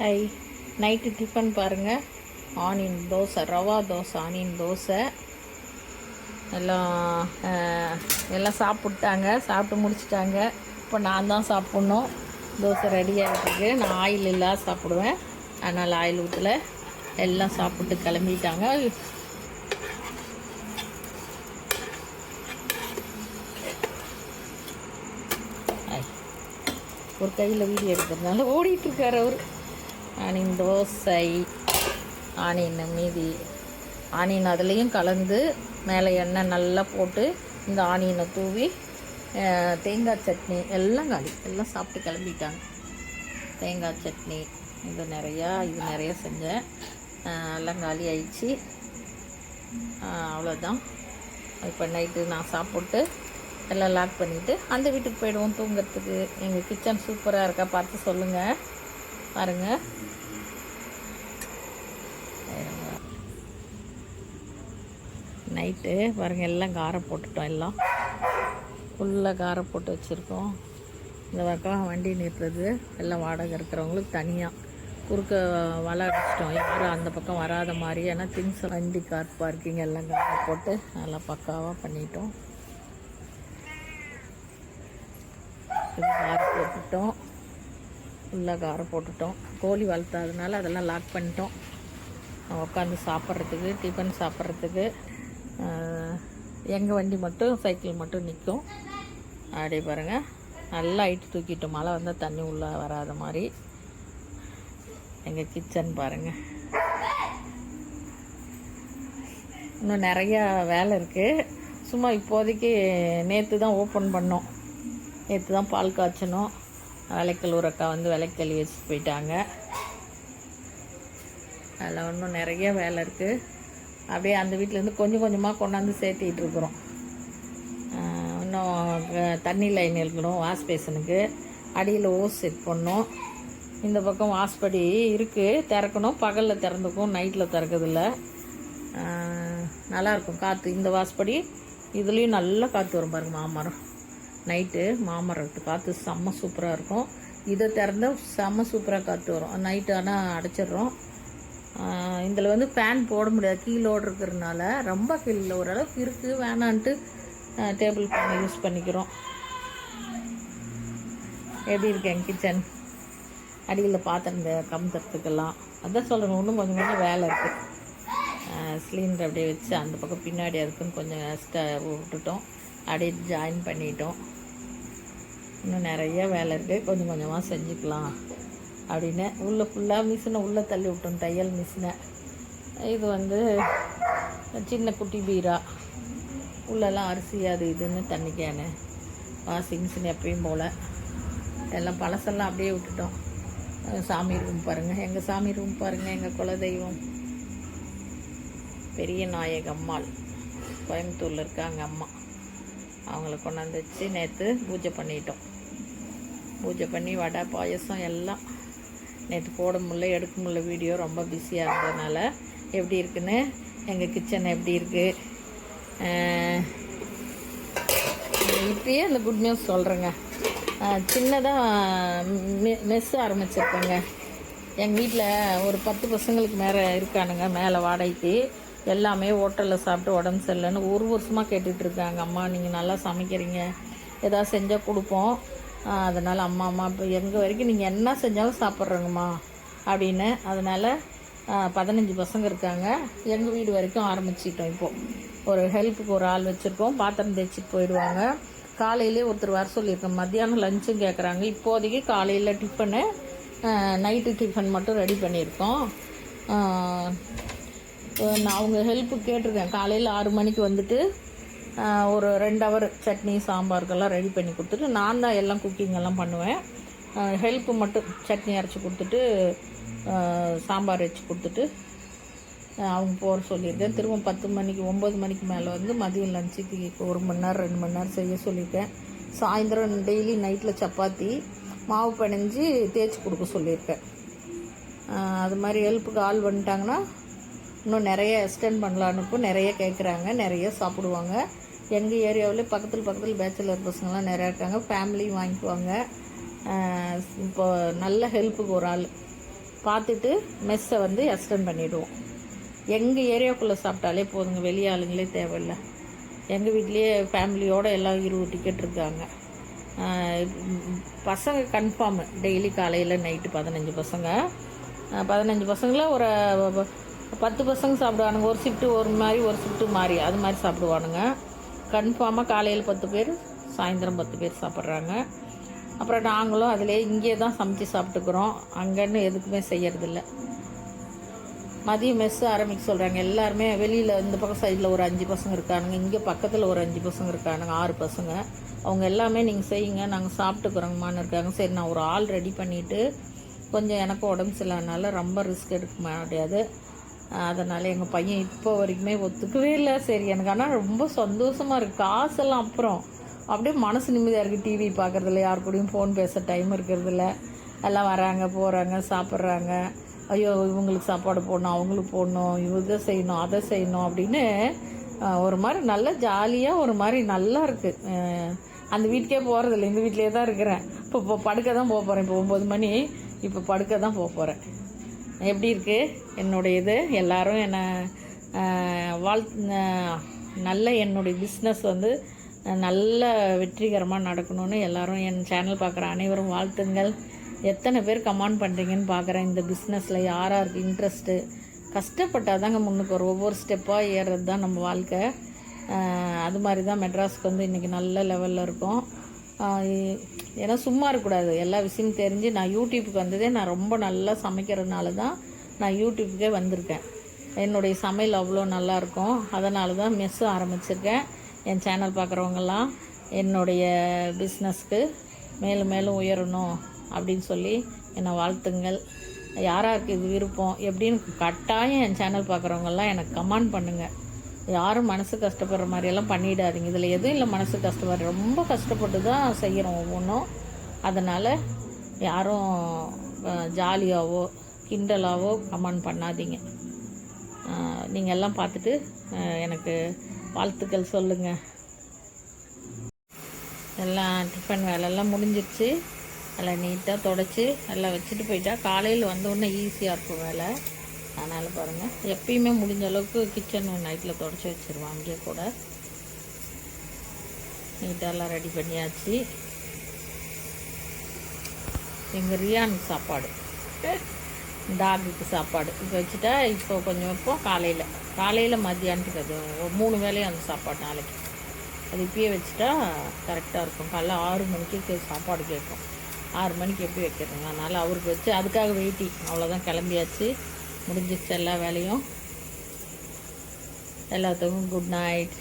High night tiffin பாருங்கள் onion dosa rava dosa onion dosa. எல்லாம் எல்லாம் சாப்பிட்டாங்க. சாப்பிட்டு முடிச்சிட்டாங்க. இப்போ நான் தான் சாப்பிட்ணும். தோசை ரெடி ஆகிட்டுருக்கு நான் ஆயில் இல்லாத சாப்பிடுவேன். அதனால் ஆயில் ஊற்றல எல்லாம் சாப்பிட்டு கிளம்பிட்டாங்க. ஒரு கையில் வீடியோ எடுக்கிறதுனால ஓடிட்டுருக்கார் அவர். ஆனியன் தோசை ஆனியன் மீதி ஆனியன் அதுலேயும் கலந்து மேலே எண்ணெய் நல்லா போட்டு இந்த ஆனியனை தூவி தேங்காய் சட்னி எல்லாம் காலி. எல்லாம் சாப்பிட்டு கிளம்பிட்டாங்க. தேங்காய் சட்னி இது நிறையா இது நிறையா செஞ்சேன். எல்லாம் காலி ஆயிடுச்சு. அவ்வளோதான் இப்போ நைட்டு நான் சாப்பிட்டு எல்லாம் லாக் பண்ணிவிட்டு அந்த வீட்டுக்கு போயிடுவோம் தூங்குறதுக்கு. எங்கள் கிச்சன் சூப்பராக இருக்கா பார்த்து சொல்லுங்கள் பாருங்கள் நைட்டு பாருங்கள் எல்லாம் காரம் போட்டுட்டோம் எல்லாம். ஃபுல்லாக காரம் போட்டு வச்சுருக்கோம். இந்த பக்கம் வண்டி நிறுத்துறது எல்லாம் வாடகை இருக்கிறவங்களுக்கு தனியாக குறுக்க வலை அடிச்சிட்டோம். யாரும் அந்த பக்கம் வராத மாதிரி ஏன்னா திங்ஸ் வண்டி கார் பார்க்கிங் எல்லாம் காரம் போட்டு நல்லா பக்காவாக பண்ணிட்டோம். காரை போட்டுட்டோம். ஃபுல்லாக காரம் போட்டுட்டோம். கோழி வளர்த்தாதனால அதெல்லாம் லாக் பண்ணிட்டோம். உட்காந்து சாப்பிட்றதுக்கு டிஃபன் சாப்பிட்றதுக்கு எங்கள் வண்டி மட்டும் சைக்கிள் மட்டும் நிற்கும். அப்படியே பாருங்கள் நல்லா ஹைட்டு தூக்கிட்டோம். மழை வந்தால் தண்ணி உள்ளே வராத மாதிரி. எங்கள் கிச்சன் பாருங்கள் இன்னும் நிறையா வேலை இருக்குது சும்மா இப்போதைக்கு நேற்று தான் ஓப்பன் பண்ணோம். நேற்று தான் பால் காய்ச்சணும். விலைக்கல் அக்கா வந்து விலைக்கல் வச்சுட்டு போயிட்டாங்க. அதில் இன்னும் நிறைய வேலை இருக்குது அப்படியே அந்த வீட்டிலேருந்து கொஞ்சம் கொஞ்சமாக கொண்டாந்து சேர்த்திட்டு இருக்கிறோம். இன்னும் தண்ணி லைன் இருக்கணும் வாஷ் பேஷனுக்கு அடியில் ஓஸ் செட் பண்ணோம். இந்த பக்கம் வாஷ்படி இருக்குது திறக்கணும். பகலில் திறந்துக்கும். நைட்டில் திறக்கிறதில்ல. நல்லாயிருக்கும் காற்று இந்த வாஷ்படி இதுலேயும் நல்லா காற்று வரும் பாருங்க மாமரம். நைட்டு மாமரத்தை காற்று செம்ம சூப்பராக இருக்கும். இதை திறந்தால் செம்ம சூப்பராக காற்று வரும். நைட்டு ஆனால் அடைச்சிடுறோம். இதில் வந்து ஃபேன் போட முடியாது. கீழோடு இருக்கிறதுனால ரொம்ப கீழே ஓரளவுக்கு இருக்குது வேணான்ட்டு டேபிள் ஃபேன் யூஸ் பண்ணிக்கிறோம். எப்படி இருக்கேன் கிச்சன் அடியில் பாத்திரம் இந்த அதான் சொல்கிறேன் இன்னும் கொஞ்சம் கொஞ்சம் வேலை இருக்குது சிலிண்டர் அப்படியே வச்சு அந்த பக்கம் பின்னாடி இருக்குன்னு கொஞ்சம் ஸ்ட விட்டுட்டோம். அப்படியே ஜாயின் பண்ணிட்டோம். இன்னும் நிறைய வேலை இருக்குது கொஞ்சம் கொஞ்சமாக செஞ்சுக்கலாம் அப்படின்னு. உள்ளே ஃபுல்லாக மிஷினை உள்ளே தள்ளி விட்டோம். தையல் மிஷினை இது வந்து சின்ன குட்டி பீரா. உள்ளெல்லாம் அரிசி அது இதுன்னு தண்ணி கேனு வாஷிங் மிஷின் எப்பயும் போல். எல்லாம் பழசெல்லாம் அப்படியே விட்டுட்டோம். சாமி ரூம் பாருங்கள் எங்கள் சாமி ரூம் பாருங்கள் எங்கள் குலதெய்வம். பெரிய நாயகம்மாள். கோயம்புத்தூரில் இருக்காங்க அம்மா. அவங்கள கொண்டாந்து வச்சு நேற்று பூஜை பண்ணிட்டோம். பூஜை பண்ணி வடை பாயசம் எல்லாம் நேற்று போட முடியல எடுக்க முடியல. வீடியோ ரொம்ப பிஸியாக இருந்ததுனால எப்படி இருக்குன்னு எங்கள் கிச்சன் எப்படி இருக்குது இப்பயே அந்த குட் நியூஸ் சொல்கிறேங்க சின்னதாக மெஸ் ஆரம்பிச்சிருக்கேங்க. எங்கள் வீட்டில் ஒரு பத்து பசங்களுக்கு மேலே இருக்கானுங்க மேலே வாடகைக்கு. எல்லாமே ஹோட்டலில் சாப்பிட்டு உடம்பு சரியில்லைன்னு ஒரு வருஷமாக கேட்டுட்ருக்காங்க அம்மா நீங்கள் நல்லா சமைக்கிறீங்க. எதாவது செஞ்சால் கொடுப்போம். அதனால் அம்மா அம்மா இப்போ எங்கள் வரைக்கும் நீங்கள் என்ன செஞ்சாலும் சாப்பிட்றோங்கம்மா அப்படின்னு. அதனால் பதினஞ்சு பசங்க இருக்காங்க. எங்கள் வீடு வரைக்கும் ஆரம்பிச்சிட்டோம் இப்போது ஒரு ஹெல்ப்புக்கு ஒரு ஆள் வச்சுருக்கோம். பாத்திரம் தேய்ச்சிட்டு போயிடுவாங்க. காலையிலே ஒருத்தர் வர சொல்லியிருக்கேன் மத்தியானம் லஞ்சும் கேட்குறாங்க இப்போதைக்கு காலையில் டிஃபனு நைட்டு டிஃபன் மட்டும் ரெடி பண்ணியிருக்கோம். நான் அவங்க ஹெல்ப்பு கேட்டிருக்கேன். காலையில் ஆறு மணிக்கு வந்துட்டு ஒரு ரெண்டு ஹவர் சட்னி சாம்பாருக்கெல்லாம் ரெடி பண்ணி கொடுத்துட்டு நான் தான் எல்லாம் குக்கிங் எல்லாம் பண்ணுவேன். ஹெல்ப்பு மட்டும் சட்னி அரைச்சி கொடுத்துட்டு சாம்பார் வச்சு கொடுத்துட்டு அவங்க போகிற சொல்லியிருக்கேன். திரும்ப பத்து மணிக்கு ஒம்பது மணிக்கு மேலே வந்து மதியம் லஞ்சுக்கு ஒரு மணி நேரம் ரெண்டு மணி நேரம் செய்ய சொல்லியிருக்கேன். சாயந்தரம் டெய்லி நைட்டில் சப்பாத்தி மாவு பிணைஞ்சி தேய்ச்சி கொடுக்க சொல்லியிருக்கேன். அது மாதிரி ஹெல்ப்புக்கு ஆள் வந்துட்டாங்கன்னா இன்னும் நிறைய எக்ஸ்டெண்ட் பண்ணலான்னுக்கும் நிறைய கேட்குறாங்க நிறைய சாப்பிடுவாங்க. எங்கள் ஏரியாவில் பக்கத்தில் பக்கத்தில் பேச்சுலர் பசங்கள்லாம் நிறையா இருக்காங்க ஃபேமிலியும் வாங்கிக்குவாங்க. இப்போ நல்ல ஹெல்ப்புக்கு ஒரு ஆள். பார்த்துட்டு மெஸ்ஸை வந்து எக்ஸ்டெண்ட் பண்ணிவிடுவோம் எங்கள் ஏரியாக்குள்ளே சாப்பிட்டாலே போதுங்க வெளியே ஆளுங்களே தேவையில்லை. எங்கள் வீட்லேயே ஃபேமிலியோடு எல்லாம் இருபது டிக்கெட் இருக்காங்க. பசங்க கன்ஃபார்மு டெய்லி காலையில் நைட்டு பதினஞ்சு பசங்க. பதினஞ்சு பசங்கள ஒரு பத்து பசங்க சாப்பிடுவானுங்க. ஒரு ஷிஃப்ட்டு ஒரு மாதிரி ஒரு ஷிஃப்ட்டு மாதிரி அது மாதிரி சாப்பிடுவானுங்க. கன்ஃபார்மாக காலையில் பத்து பேர் சாயந்தரம் பத்து பேர் சாப்பிட்றாங்க. அப்புறம் நாங்களும் அதிலே இங்கே தான் சமைச்சு சாப்பிட்டுக்கிறோம். அங்கன்னு எதுக்குமே செய்யறதில்ல. மதியம் மெஸ்ஸு ஆரம்பிக்க சொல்கிறாங்க எல்லாருமே வெளியில் இந்த பக்கம் சைடில் ஒரு அஞ்சு பசங்க இருக்கானுங்க. இங்கே பக்கத்தில் ஒரு அஞ்சு பசங்க இருக்கானுங்க. ஆறு பசங்க. அவங்க எல்லாமே நீங்கள் செய்யுங்க. நாங்கள் சாப்பிட்டுக்கிறோங்கம்மான்னு இருக்காங்க. சரி நான் ஒரு ஆள் ரெடி பண்ணிவிட்டு கொஞ்சம் எனக்கு உடம்பு சரியில்லாதனால ரொம்ப ரிஸ்க் எடுக்க முடியாது. அதனால் எங்கள் பையன் இப்போ வரைக்குமே ஒத்துக்கவே இல்லை. சரி எனக்கு ஆனால் ரொம்ப சந்தோஷமாக இருக்குது காசெல்லாம் அப்புறம். அப்படியே மனசு நிம்மதியாக இருக்குது டிவி பார்க்குறதில்ல யார் கூடயும் ஃபோன் பேச டைம் இருக்கிறதில்ல. எல்லாம் வராங்க போகிறாங்க சாப்பிட்றாங்க. ஐயோ இவங்களுக்கு சாப்பாடு போடணும் அவங்களுக்கு போடணும் இதை செய்யணும் அதை செய்யணும் அப்படின்னு ஒரு மாதிரி நல்லா ஜாலியாக ஒரு மாதிரி நல்லா இருக்குது அந்த வீட்டுக்கே போகிறதில்ல இந்த வீட்டிலே தான் இருக்கிறேன். இப்போ இப்போ படுக்க தான் போக போகிறேன் இப்போ ஒம்பது மணி. இப்போ படுக்க தான் போக போகிறேன் எப்படி இருக்குது என்னுடைய இது எல்லாரும் என்னை வாழ் நல்ல என்னுடைய பிஸ்னஸ் வந்து நல்ல வெற்றிகரமாக நடக்கணும்னு எல்லோரும் என் சேனல் பார்க்குற அனைவரும் வாழ்த்துங்கள். எத்தனை பேர் கமெண்ட் பண்ணுறீங்கன்னு பார்க்குறேன். இந்த பிஸ்னஸில் யார் யாருக்கு இன்ட்ரெஸ்ட்டு கஷ்டப்பட்டால் தாங்க முன்னுக்கு ஒரு ஒவ்வொரு ஸ்டெப்பாக ஏறுறது தான் நம்ம வாழ்க்கை. அது மாதிரி தான் மெட்ராஸ்க்கு வந்து இன்றைக்கி நல்ல லெவலில் இருக்கும். ஏன்னா சும்மா இருக்கக்கூடாது. எல்லா விஷயமும் தெரிஞ்சு நான் யூடியூப்புக்கு வந்ததே நான் ரொம்ப நல்லா சமைக்கிறதுனால தான் நான் யூடியூப்புக்கே வந்திருக்கேன். என்னுடைய சமையல் அவ்வளோ நல்லா இருக்கும் அதனால தான் மெஸ்ஸும் ஆரம்பிச்சிருக்கேன். என் சேனல் பார்க்குறவங்கெல்லாம் என்னுடைய பிஸ்னஸ்க்கு மேலும் மேலும் உயரணும் அப்படின்னு சொல்லி என்னை வாழ்த்துங்கள். யாராருக்கு இது விருப்பம்? எப்படின்னு கட்டாயம் என் சேனல் பார்க்குறவங்கெல்லாம் எனக்கு கமெண்ட் பண்ணுங்கள் யாரும் மனசு கஷ்டப்படுற மாதிரியெல்லாம் பண்ணிடாதீங்க. இதில் எதுவும் இல்லை மனசு கஷ்டப்படுற ரொம்ப கஷ்டப்பட்டு தான் செய்கிறோம் ஒவ்வொன்றும் அதனால் யாரும் ஜாலியாகவோ கிண்டலாகவோ கமெண்ட் பண்ணாதீங்க. நீங்கள் எல்லாம் பார்த்துட்டு எனக்கு வாழ்த்துக்கள் சொல்லுங்கள் எல்லாம் டிஃபன் வேலையெல்லாம் முடிஞ்சிருச்சு. நல்லா நீட்டாக தொடச்சி நல்லா வச்சுட்டு போயிட்டா காலையில் வந்தோடனே ஈஸியாக இருக்கும் வேலை. அதனால் பாருங்கள் எப்பயுமே முடிஞ்ச அளவுக்கு கிச்சன் நைட்டில் தொடச்சி வச்சிருவான் அங்கேயே கூட. நீட்டெல்லாம் ரெடி பண்ணியாச்சு. எங்கள் ரியானுக்கு சாப்பாடு. டாகுக்கு சாப்பாடு. இப்போ வச்சுட்டா இப்போ கொஞ்சம் வைப்போம் காலையில். காலையில் மத்தியானத்துக்கு அது மூணு வேலையும் அந்த சாப்பாடு நாளைக்கு. அது இப்பயே வச்சுட்டா கரெக்டாக இருக்கும். காலைல ஆறு மணிக்கு சாப்பாடு கேட்கும். ஆறு மணிக்கு எப்படி வைக்கிறதுங்க அதனால் அவருக்கு வச்சு அதுக்காக வெயிட்டிங் அவ்வளோதான் கிளம்பியாச்சு. முடிஞ்சிச்சு எல்லா வேலையும். எல்லாத்துக்கும் குட் நைட்